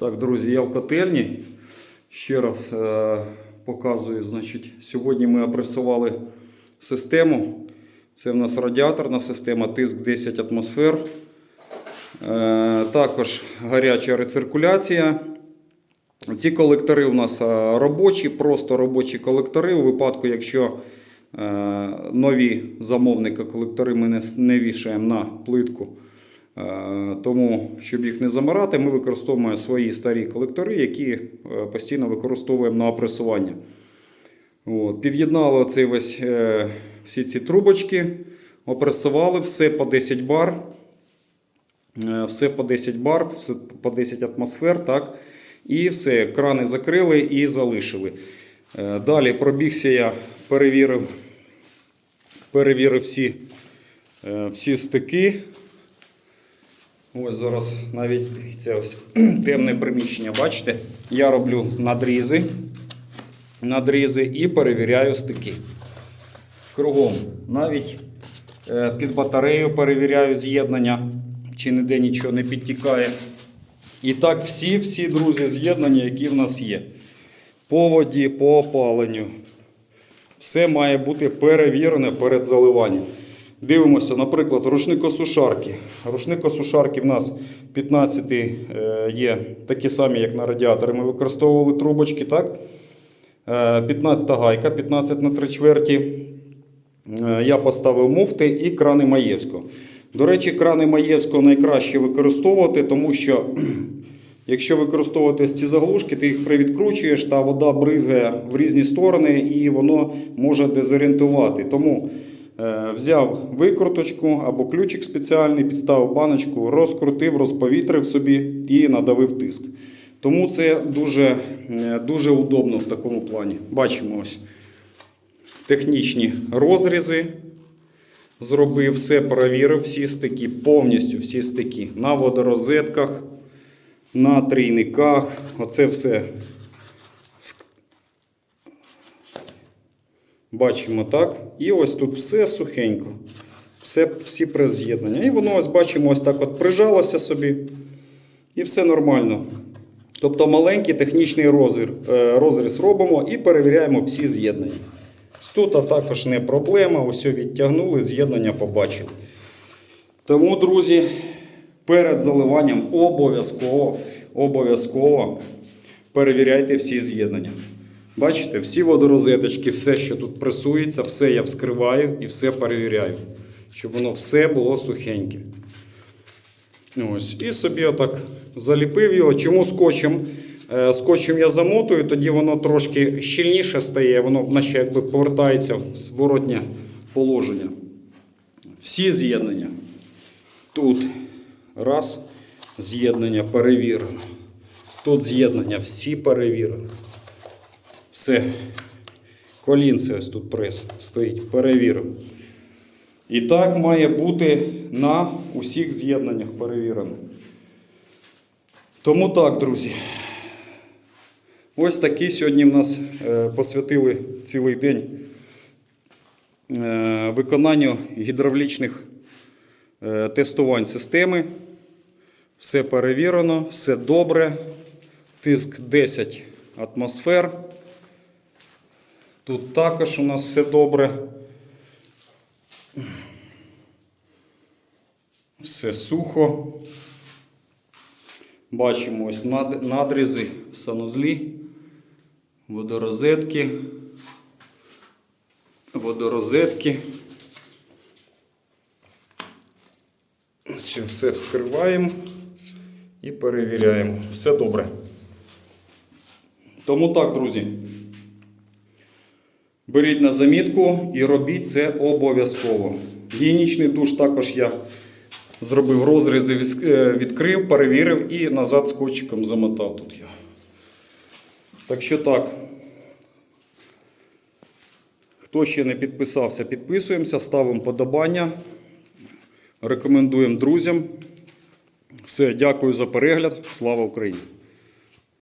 Так, друзі, я в котельні. Ще раз е, показую. Значить, сьогодні ми опресували систему. Це в нас радіаторна система, тиск 10 атмосфер. Е, також гаряча рециркуляція. Ці колектори у нас е, робочі, просто робочі колектори. У випадку, якщо е, нові замовника колектори ми не, не вішаємо на плитку. Е, Тому, щоб їх не замирати, ми використовуємо свої старі колектори, які е, постійно використовуємо на опресування. От, під'єднали оцей весь, е, всі ці трубочки, опресували все по 10 бар. Все по 10 бар, все по 10 атмосфер. Так? І все, крани закрили і залишили. Далі пробігся я, перевірив, перевірив всі, всі стики. Ось зараз навіть це ось темне приміщення, бачите? Я роблю надрізи, надрізи і перевіряю стики. Кругом. Навіть е, під батарею перевіряю з'єднання, чи ніде нічого не підтікає. І так, всі, всі, друзі, з'єднання, які в нас є. По воді, по опаленню. Все має бути перевірене перед заливанням. Дивимося, наприклад, рушникосушарки. Рушникосушарки в нас 15 е, є такі самі, як на радіаторі. Ми використовували трубочки, так? Е, 15 гайка, 15 на 3 чверті. Е, Я поставив муфти і крани Маєвського. До речі, крани Маєвського найкраще використовувати, тому що якщо використовувати ці заглушки, ти їх привідкручуєш, та вода бризгає в різні сторони і воно може дезорієнтувати. Тому е, взяв викруточку або ключик спеціальний, підставив баночку, розкрутив, розповітрив собі і надавив тиск. Тому це дуже, е, дуже удобно в такому плані. Бачимо ось технічні розрізи. Зробив все, перевірив всі стики, повністю всі стики. На водорозетках, на трійниках. Оце все. Бачимо так. І ось тут все сухенько. Все, всі приз'єднання. І воно ось бачимо, ось так от прижалося собі. І все нормально. Тобто маленький технічний розріз, розріз робимо і перевіряємо всі з'єднання. Тут також не проблема, ось відтягнули, з'єднання побачили. Тому, друзі, перед заливанням обов'язково обов'язково перевіряйте всі з'єднання. Бачите, всі водорозеточки, все, що тут пресується, все я вскриваю і все перевіряю, щоб воно все було сухеньке. Ось, і собі отак заліпив його. Чому скотчем? Е, Скотчем я замотую, тоді воно трошки щільніше стає, воно наче якби повертається в зворотнє положення. Всі з'єднання. Тут раз, з'єднання перевірено. Тут з'єднання всі перевірено. Все. Колінце ось тут прес стоїть, перевірив. І так має бути на усіх з'єднаннях перевірено. Тому так, друзі. Ось такий сьогодні в нас е, посвятили цілий день е, виконанню гідравлічних е, тестувань системи. Все перевірено, все добре. Тиск 10 атмосфер. Тут також у нас все добре. Все сухо. Бачимо ось надрізи в санузлі, водорозетки, водорозетки. Все, все вскриваємо і перевіряємо. Все добре. Тому так, друзі. Беріть на замітку і робіть це обов'язково. Гігієнічний душ також я зробив розрізи, е, відкрив, перевірив і назад скотчиком замотав тут його. Так що так. Хто ще не підписався, підписуємося, ставимо подобання. Рекомендуємо друзям. Все, дякую за перегляд. Слава Україні!